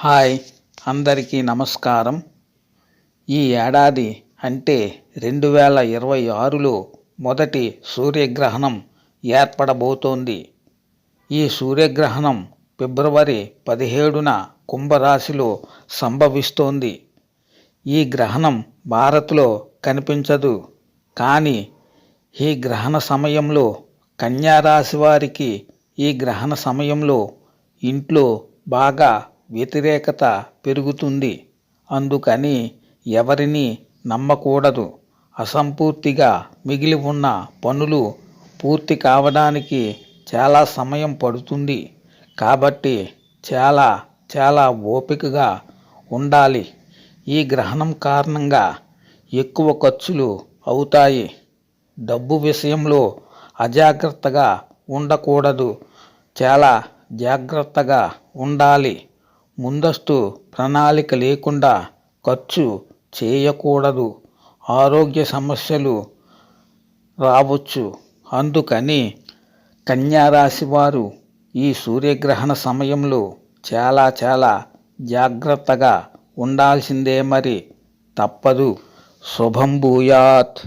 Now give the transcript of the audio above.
Hi అందరికీ నమస్కారం. ఈ ఏడాది అంటే రెండు వేల ఇరవై ఆరులో మొదటి సూర్యగ్రహణం ఏర్పడబోతోంది. ఈ సూర్యగ్రహణం ఫిబ్రవరి పదిహేడున కుంభరాశిలో సంభవిస్తోంది. ఈ గ్రహణం భారత్లో కనిపించదు కానీ ఈ గ్రహణ సమయంలో కన్యారాశి వారికి ఈ గ్రహణ సమయంలో ఇంట్లో బాగా వ్యతిరేకత పెరుగుతుంది. అందుకని ఎవరిని నమ్మకూడదు. అసంపూర్తిగా మిగిలి ఉన్న పనులు పూర్తి కావడానికి చాలా సమయం పడుతుంది. కాబట్టి చాలా చాలా ఓపికగా ఉండాలి. ఈ గ్రహణం కారణంగా ఎక్కువ ఖర్చులు అవుతాయి. డబ్బు విషయంలో అజాగ్రత్తగా ఉండకూడదు. చాలా జాగ్రత్తగా ఉండాలి. ముందస్తు ప్రణాళిక లేకుండా ఖర్చు చేయకూడదు. ఆరోగ్య సమస్యలు రావచ్చు. అందుకని కన్యారాశి వారు ఈ సూర్యగ్రహణ సమయంలో చాలా చాలా జాగ్రత్తగా ఉండాల్సిందే మరి తప్పదు. శుభం భూయాత్.